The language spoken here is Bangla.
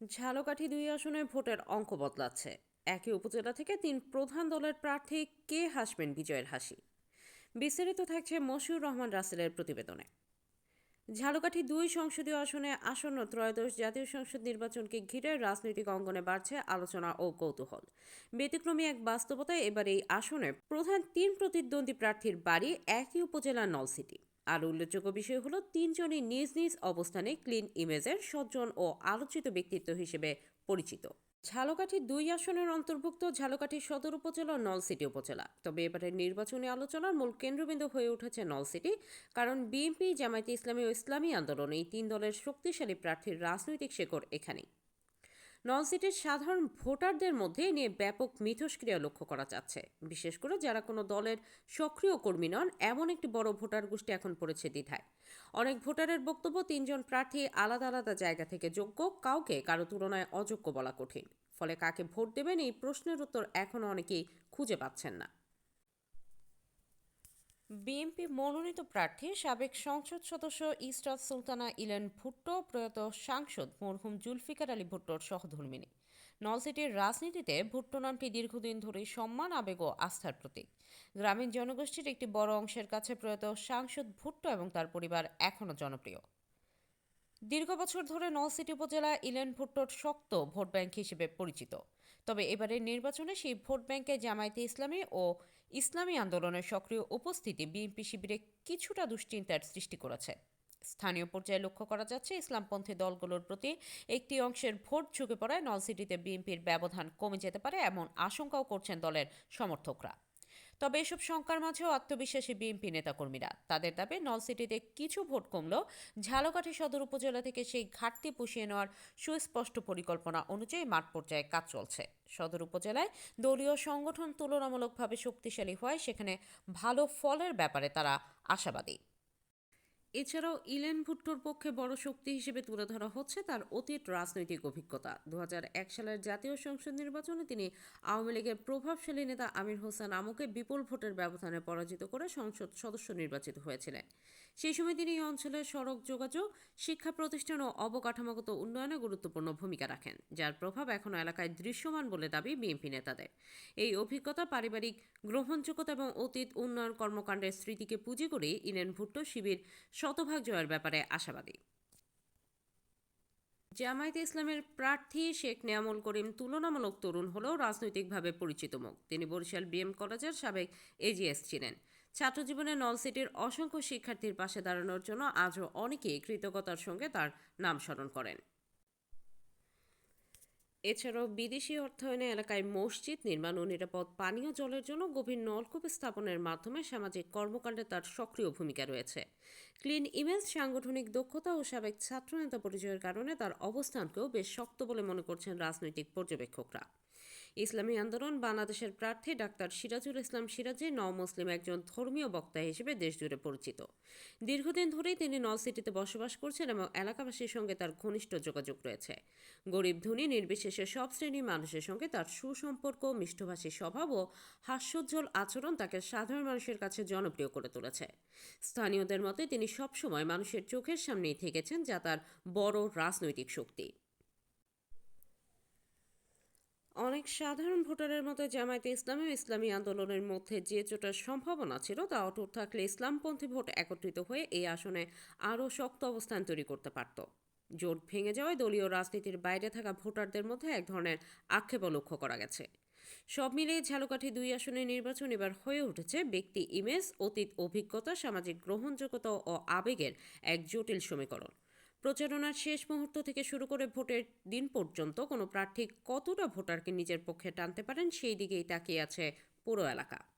ঝালকাঠি দুই আসনে ভোটের অঙ্ক বদলাচ্ছে। একই উপজেলা থেকে তিন প্রধান দলের প্রার্থী কে হাসবেন বিজয়ের হাসি? বিস্তারিত থাকছে মশিউর রহমান রাসেলের প্রতিবেদনে। ঝালকাঠি দুই সংসদীয় আসনে আসন্ন ত্রয়োদশ জাতীয় সংসদ নির্বাচনকে ঘিরে রাজনৈতিক অঙ্গনে বাড়ছে আলোচনা ও কৌতূহল। ব্যতিক্রমী এক বাস্তবতায় এবার এই আসনে প্রধান তিন প্রতিদ্বন্দ্বী প্রার্থীর বাড়ি একই উপজেলার নলসিটি। আর উল্লেখযোগ্য বিষয় হলো, তিনজনই নিজ নিজ অবস্থানে ক্লিন ইমেজের সজ্জন ও আলোচিত ব্যক্তিত্ব হিসেবে পরিচিত। ঝালকাঠি দুই আসনের অন্তর্ভুক্ত ঝালকাঠি সদর উপজেলা ও নলসিটি উপজেলা। তবে এবারের নির্বাচনী আলোচনার মূল কেন্দ্রবিন্দু হয়ে উঠেছে নলসিটি, কারণ বিএনপি, জামায়াতে ইসলামী ও ইসলামী আন্দোলন এই তিন দলের শক্তিশালী প্রার্থীর রাজনৈতিক শেকড় এখানেই। নলসিটির সাধারণ ভোটারদের মধ্যে নিয়ে ব্যাপক মিথস্ক্রিয়া লক্ষ্য করা যাচ্ছে। বিশেষ করে যারা কোনো দলের সক্রিয় কর্মী নন, এমন একটি বড় ভোটার গোষ্ঠী এখন পড়েছে দ্বিধায়। অনেক ভোটারের বক্তব্য, তিনজন প্রার্থী আলাদা আলাদা জায়গা থেকে যোগ্য, কাউকে কারও তুলনায় অযোগ্য বলা কঠিন। ফলে কাকে ভোট দেবেন এই প্রশ্নের উত্তর এখনও অনেকেই খুঁজে পাচ্ছেন না। বিএনপি মনোনীত প্রার্থী সাবেক সংসদ সদস্য ইস্টাত সুলতানা ইলেন ভুট্টো, প্রয়াত সাংসদ মরহুম জুলফিকার আলী ভুট্টোর সহধর্মিনী নলসিটির রাজনীতিতে ভুট্টো নামটি দীর্ঘদিন ধরেই সম্মান, আবেগ ও আস্থার প্রতীক। গ্রামীণ জনগোষ্ঠীর একটি বড় অংশের কাছে প্রয়াত সাংসদ ভুট্টো এবং তার পরিবার এখনও জনপ্রিয়। দীর্ঘ বছর ধরে নলসিটি উপজেলা ইলেন ভুট্টোর শক্ত ভোট ব্যাংক হিসেবে পরিচিত। তবে এবারের নির্বাচনে সেই ভোট ব্যাংকে জামায়াতে ইসলামী ও ইসলামী আন্দোলনের সক্রিয় উপস্থিতি বিএনপি শিবিরে কিছুটা দুশ্চিন্তার সৃষ্টি করেছে। স্থানীয় পর্যায়ে লক্ষ্য করা যাচ্ছে, ইসলামপন্থী দলগুলোর প্রতি একটি অংশের ভোট ঝুঁকে পড়ায় নলসিটিতে বিএনপির ব্যবধান কমে যেতে পারে এমন আশঙ্কাও করছেন দলের সমর্থকরা। তবে এসব শঙ্কার মাঝেও আত্মবিশ্বাসী বিএনপি নেতাকর্মীরা। তাদের দাবি, নলসিটিতে কিছু ভোট কমল। ঝালকাঠি সদর উপজেলা থেকে সেই ঘাটতি পুষিয়ে নেওয়ার সুস্পষ্ট পরিকল্পনা অনুযায়ী মাঠ পর্যায়ে কাজ চলছে। সদর উপজেলায় দলীয় সংগঠন তুলনামূলকভাবে শক্তিশালী হওয়ায় সেখানে ভালো ফলের ব্যাপারে তারা আশাবাদী। এছাড়াও ইলেন ভুট্টোর পক্ষে বড় শক্তি হিসেবে তুলে ধরা হচ্ছে তার অতীত রাজনৈতিক অভিজ্ঞতা। দু হাজার এক সালের জাতীয় সংসদ নির্বাচনে তিনি আওয়ামী লীগের প্রভাবশালী নেতা আমির হোসেন আমুকে বিপুল ভোটের ব্যবধানে পরাজিত করে সংসদ সদস্য নির্বাচিত হয়েছিলেন। সেই সময় তিনি এই অঞ্চলের সড়ক যোগাযোগ, শিক্ষা প্রতিষ্ঠান ও অবকাঠামোগত উন্নয়নে গুরুত্বপূর্ণ ভূমিকা রাখেন, যার প্রভাব এখনও এলাকায় দৃশ্যমান বলে দাবি বিএনপি নেতাদের। এই অভিজ্ঞতা পারিবারিক গ্রহণযোগ্যতা এবং অতীত উন্নয়ন কর্মকাণ্ডের স্মৃতিকে পুঁজি করে ইলেন ভুট্টো শিবির শতভাগ জয়ের ব্যাপারে আশাবাদী। জামায়াতে ইসলামের প্রার্থী শেখ নিয়ামুল করিম তুলনামূলক তরুণ হলেও রাজনৈতিকভাবে পরিচিত মুখ। তিনি বরিশাল বিএম কলেজের সাবেক এজিএস ছিলেন। ছাত্রজীবনে নলসিটির অসংখ্য শিক্ষার্থীর পাশে দাঁড়ানোর জন্য আজও অনেকেই কৃতজ্ঞতার সঙ্গে তার নাম স্মরণ করেন। এছাড়াও বিদেশি অর্থায়নে এলাকায় মসজিদ নির্মাণ ও নিরাপদ পানীয় জলের জন্য গভীর নলকূপ স্থাপনের মাধ্যমে সামাজিক কর্মকাণ্ডে তার সক্রিয় ভূমিকা রয়েছে। ক্লিন ইমেজ সাংগঠনিক দক্ষতা ও সাবেক ছাত্রনেতা পরিচয়ের কারণে তার অবস্থানকেও বেশ শক্ত বলে মনে করছেন রাজনৈতিক পর্যবেক্ষকরা। ইসলামী আন্দোলন, বাংলাদেশের প্রার্থী ডাক্তার সিরাজুল ইসলাম সিরাজি নও মুসলিম একজন ধর্মীয় বক্তা হিসেবে দেশজুড়ে পরিচিত। দীর্ঘদিন ধরেই তিনি নলসিটিতে বসবাস করছেন এবং এলাকাবাসীর সঙ্গে তার ঘনিষ্ঠ যোগাযোগ রয়েছে। গরিব ধনী, নির্বিশেষে সব শ্রেণির মানুষের সঙ্গে তার সুসম্পর্ক, মিষ্টভাষী স্বভাব ও হাস্যোজ্জ্বল আচরণ তাকে সাধারণ মানুষের কাছে জনপ্রিয় করে তুলেছে। স্থানীয়দের মতে তিনি সবসময় মানুষের চোখের সামনেই থেকেছেন, যা তার বড় রাজনৈতিক শক্তি। অনেক সাধারণ ভোটারের মতো জামায়াতে ইসলামী ইসলামী আন্দোলনের মধ্যে যে জোটার সম্ভাবনা ছিল তা অটুট থাকলে ইসলামপন্থী ভোট একত্রিত হয়ে এই আসনে আরও শক্ত অবস্থান তৈরি করতে পারত। জোট ভেঙে যাওয়ায় দলীয় রাজনীতির বাইরে থাকা ভোটারদের মধ্যে এক ধরনের আক্ষেপও লক্ষ্য করা গেছে। সব মিলিয়ে ঝালকাঠি দুই আসনের নির্বাচন এবার হয়ে উঠেছে। ব্যক্তি, ইমেজ, অতীত অভিজ্ঞতা, সামাজিক গ্রহণযোগ্যতা ও আবেগের এক জটিল সমীকরণ। প্রচারণার শেষ মুহূর্ত থেকে শুরু করে ভোটের দিন পর্যন্ত কোনো প্রার্থী কতটা ভোটারকে নিজের পক্ষে টানতে পারেন, সেই দিকেই তাকিয়ে আছে পুরো এলাকা।